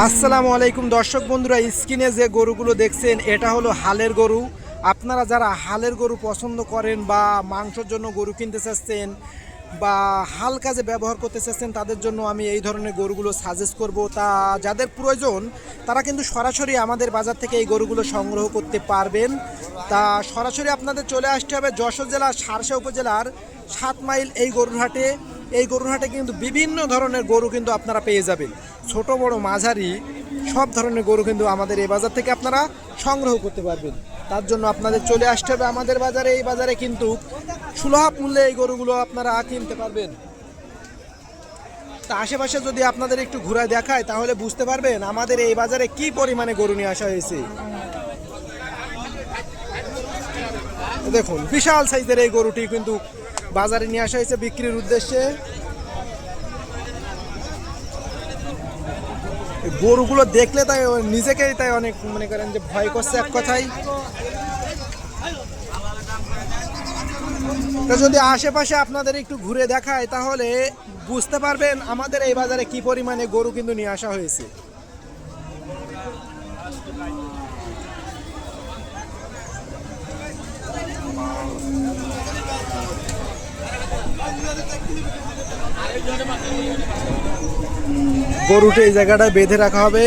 আসসালামু আলাইকুম দর্শক বন্ধুরা, স্ক্রিনে যে গরুগুলো দেখছেন, এটা হলো হালের গরু। আপনারা যারা হালের গরু পছন্দ করেন বা মাংসের জন্য গরু কিনতে চাচ্ছেন বা হাল কাজে ব্যবহার করতে চাচ্ছেন, তাদের জন্য আমি এই ধরনের গরুগুলো সাজেস্ট করব। তা যাদের প্রয়োজন, তারা কিন্তু সরাসরি আমাদের বাজার থেকে এই গরুগুলো সংগ্রহ করতে পারবেন। তা সরাসরি আপনাদের চলে আসতে হবে যশোর জেলার সারসা উপজেলার সাত মাইল এই গরুর হাটে। এই গরুর হাটে কিন্তু বিভিন্ন ধরনের গরু কিন্তু আপনারা পেয়ে যাবেন। ছোট, বড় মাঝারি সব ধরনের গরু কিন্তু আমাদের এই বাজার থেকে আপনারা সংগ্রহ করতে পারবেন। তার জন্য আপনাদের চলে আসতে হবে আমাদের বাজারে। এই বাজারে কিন্তু সুলভ মূল্যে এই গরুগুলো আপনারা কিনতে পারবেন। তা আশেপাশে যদি আপনাদের একটু ঘুরে দেখায়, তাহলে বুঝতে পারবেন আমাদের এই বাজারে কি পরিমাণে গরু নিয়ে আসা হয়েছে। দেখুন, বিশাল সাইজের এই গরুটি কিন্তু বাজারে নিয়ে আসা হয়েছে বিক্রির উদ্দেশ্যে। গরুগুলো দেখলে তাই নিজেকেই তাই অনেক মনে করেন যে ভয় করছে এক কথাই যদি আশেপাশে আপনাদের একটু ঘুরে দেখায় তাহলে বুঝতে পারবেন আমাদের এই বাজারে কি পরিমাণে গরু কিন্তু নিয়ে আসা হয়েছে। গরুটা এই জায়গাটায় বেঁধে রাখা হবে।